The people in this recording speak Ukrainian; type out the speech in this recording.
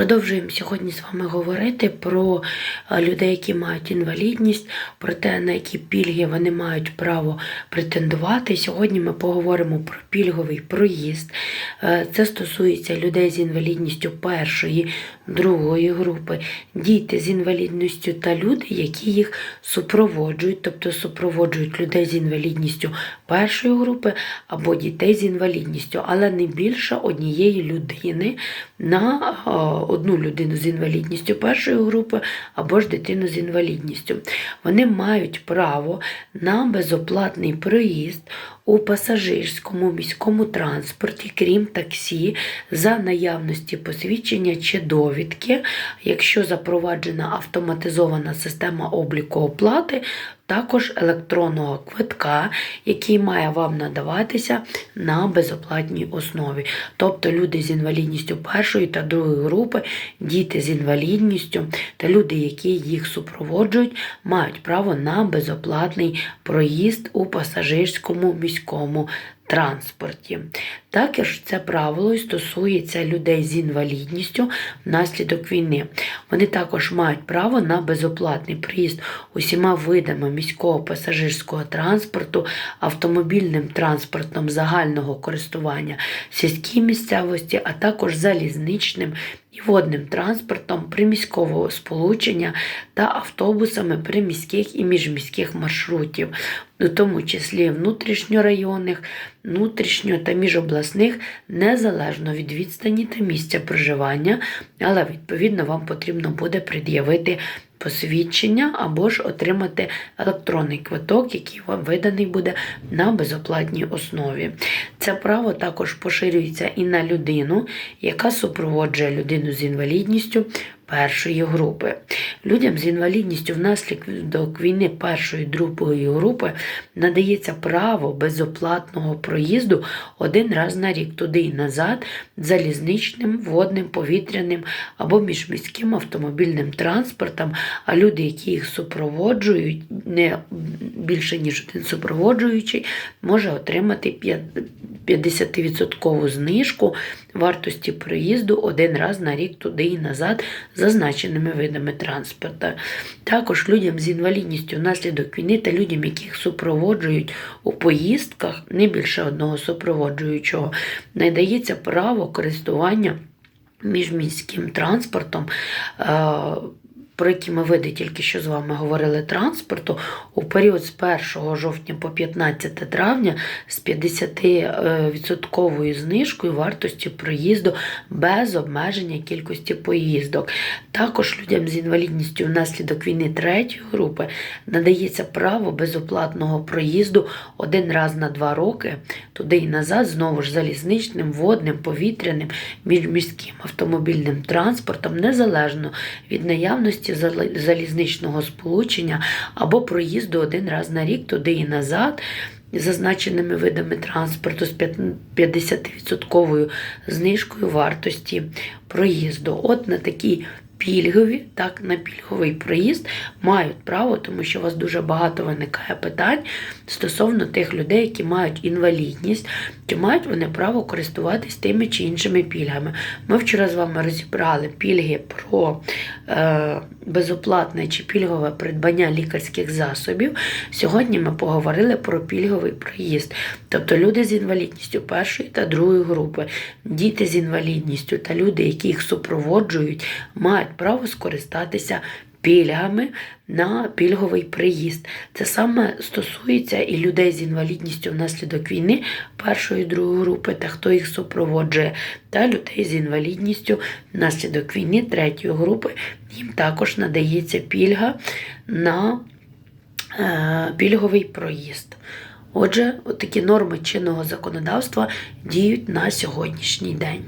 Продовжуємо сьогодні з вами говорити про е, людей, які мають інвалідність, про те, на які пільги вони мають право претендувати. Сьогодні ми поговоримо про пільговий проїзд. Е, Це стосується людей з інвалідністю першої, другої групи, діти з інвалідністю та люди, які їх супроводжують, тобто супроводжують людей з інвалідністю першої групи або дітей з інвалідністю, але не більше однієї людини на одну людину з інвалідністю першої групи або ж дитину з інвалідністю. Вони мають право на безоплатний проїзд у пасажирському міському транспорті, крім таксі, за наявності посвідчення чи довідки, якщо запроваджена автоматизована система обліку оплати, також електронного квитка, який має вам надаватися на безоплатній основі. Тобто люди з інвалідністю першої та другої групи, діти з інвалідністю та люди, які їх супроводжують, мають право на безоплатний проїзд у пасажирському міському транспорті. Також це правило і стосується людей з інвалідністю внаслідок війни. Вони також мають право на безоплатний проїзд усіма видами міського пасажирського транспорту, автомобільним транспортом загального користування сільській місцевості, а також залізничним водним транспортом приміськового сполучення та автобусами приміських і міжміських маршрутів, у тому числі внутрішньорайонних, внутрішньо та міжобласних, незалежно від відстані та місця проживання, але відповідно вам потрібно буде пред'явити посвідчення або ж отримати електронний квиток, який вам виданий буде на безоплатній основі. Це право також поширюється і на людину, яка супроводжує людину з інвалідністю першої групи. Людям з інвалідністю внаслідок війни першої другої групи надається право безоплатного проїзду один раз на рік туди і назад залізничним, водним, повітряним або міжміським автомобільним транспортом, а люди, які їх супроводжують, не більше ніж один супроводжуючий, може отримати 50% знижку вартості проїзду один раз на рік туди і назад зазначеними видами транспорту. Також людям з інвалідністю внаслідок війни та людям, яких супроводжують у поїздках, не більше одного супроводжуючого, надається право користування міжміським транспортом. Про які ми види тільки що з вами говорили транспорту, у період з 1 жовтня по 15 травня з 50% знижкою вартості проїзду без обмеження кількості поїздок. Також людям з інвалідністю внаслідок війни третьої групи надається право безоплатного проїзду один раз на два роки, туди і назад, знову ж залізничним, водним, повітряним, міжміським автомобільним транспортом, незалежно від наявності зали- залізничного сполучення або проїзду один раз на рік туди і назад. Зазначеними видами транспорту з 50% знижкою вартості проїзду. От на такі пільгові, так, на пільговий проїзд мають право, тому що у вас дуже багато виникає питань стосовно тих людей, які мають інвалідність, чи мають вони право користуватись тими чи іншими пільгами. Ми вчора з вами розібрали пільги про е, безоплатне чи пільгове придбання лікарських засобів. Сьогодні ми поговорили про пільговий проїзд, тобто люди з інвалідністю першої та другої групи, діти з інвалідністю та люди, які їх супроводжують, мають право скористатися пільгами на пільговий приїзд. Це саме стосується і людей з інвалідністю внаслідок війни першої і другої групи, та хто їх супроводжує, та людей з інвалідністю внаслідок війни третьої групи. Їм також надається пільга на е, пільговий проїзд. Отже, такі норми чинного законодавства діють на сьогоднішній день.